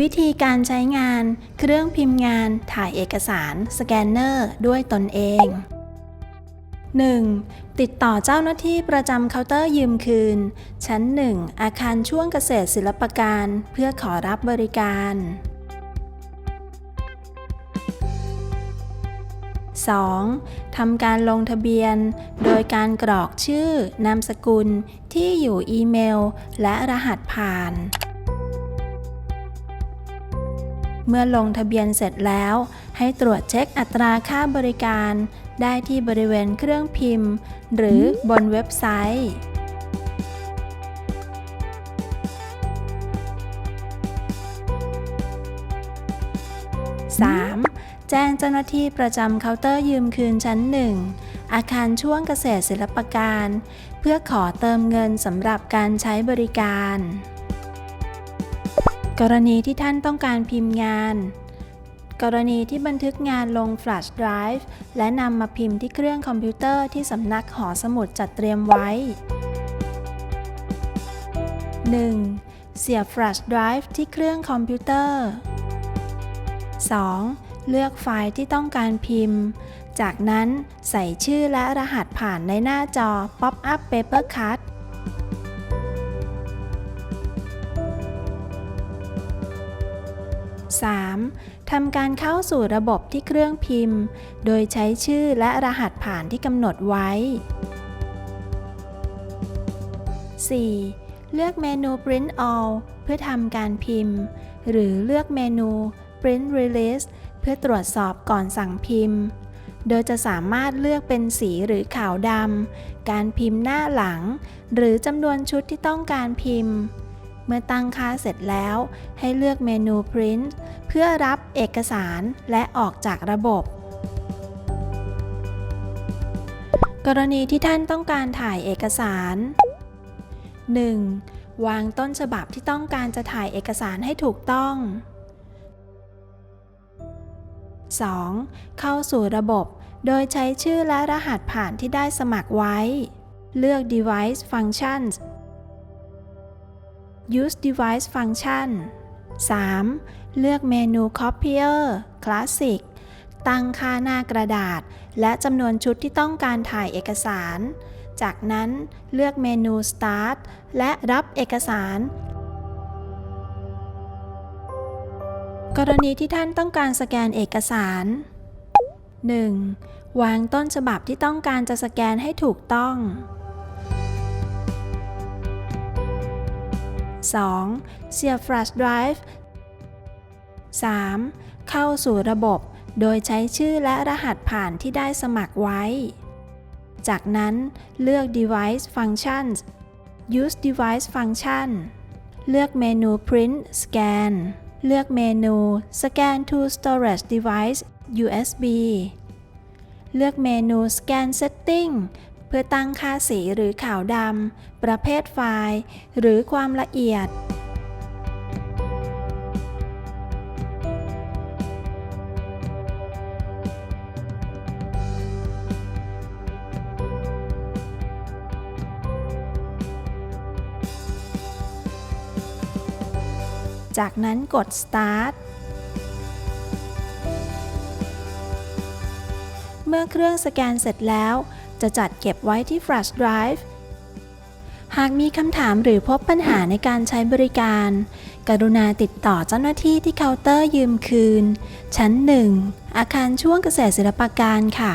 วิธีการใช้งาน เครื่องพิมพ์งานถ่ายเอกสาร สแกนเนอร์ ด้วยตนเอง 1. ติดต่อเจ้าหน้าที่ประจำเคาน์เตอร์ยืมคืน ชั้น 1 อาคารช่วงเกษตรศิลปการ เพื่อขอรับบริการ 2. ทำการลงทะเบียน โดยการกรอกชื่อ นามสกุล ที่อยู่อีเมล และรหัสผ่าน เมื่อลงทะเบียนเสร็จแล้ว ให้ตรวจเช็คอัตราค่าบริการ ได้ที่บริเวณเครื่องพิมพ์ หรือบนเว็บไซต์ 3. แจ้งเจ้าหน้าที่ประจำเคาน์เตอร์ยืมคืนชั้น 1 อาคารช่วงเกษตรศิลปการ เพื่อขอเติมเงินสำหรับการใช้บริการ กรณีที่ท่านต้องการพิมพ์งาน กรณีที่บันทึกงานลง Flash Drive และนำมาพิมพ์ที่เครื่องคอมพิวเตอร์ที่สำนักหอสมุดจัดเตรียมไว้ 1. เสียบ Flash Drive ที่เครื่องคอมพิวเตอร์ 2. เลือกไฟล์ที่ต้องการพิมพ์ จากนั้นใส่ชื่อและรหัสผ่านในหน้าจอ Pop-up Paper Cut 3. ทำการเข้าสู่ระบบที่เครื่องพิมพ์ โดยใช้ชื่อและรหัสผ่านที่กำหนดไว้ 4. เลือกเมนู Print All เพื่อทำการพิมพ์ หรือเลือกเมนู Print Release เพื่อตรวจสอบก่อนสั่งพิมพ์ โดยจะสามารถเลือกเป็นสีหรือขาวดำ การพิมพ์หน้าหลัง หรือจำนวนชุดที่ต้องการพิมพ์ เมื่อตั้งค่าเสร็จแล้ว ให้เลือกเมนู Print เพื่อรับเอกสารและออกจากระบบ กรณีที่ท่านต้องการถ่ายเอกสาร 1. วางต้นฉบับที่ต้องการจะถ่ายเอกสารให้ถูกต้อง 2. เข้าสู่ระบบ โดยใช้ชื่อและรหัสผ่านที่ได้สมัครไว้ เลือก Device Functions Use Device Function 3. เลือกเมนู Copier Classic ตั้งค่าหน้ากระดาษ และจำนวนชุดที่ต้องการถ่ายเอกสาร จากนั้นเลือกเมนู Start และรับเอกสาร กรณีที่ท่านต้องการสแกนเอกสาร 1. วางต้นฉบับที่ต้องการจะสแกนให้ถูกต้อง 2. เสียบ Flash Drive 3. เข้าสู่ระบบ โดยใช้ชื่อและรหัสผ่านที่ได้สมัครไว้ จากนั้นเลือก Device Functions Use Device Function เลือกเมนู Print Scan เลือกเมนู Scan to Storage Device USB เลือกเมนู Scan Setting พื่อตั้งค่าสีหรือขาวดำ ประเภทไฟล์ หรือความละเอียดจากนั้นกด Start มื่อเครื่องสแกนเสร็จแล้ว จะจัดเก็บไว้ที่ Flash Drive หากมีคำถามหรือพบปัญหาในการใช้บริการ กรุณาติดต่อเจ้าหน้าที่ที่เคาน์เตอร์ยืมคืน ชั้น 1 อาคารช่วงเกษตรศิลปาการค่ะ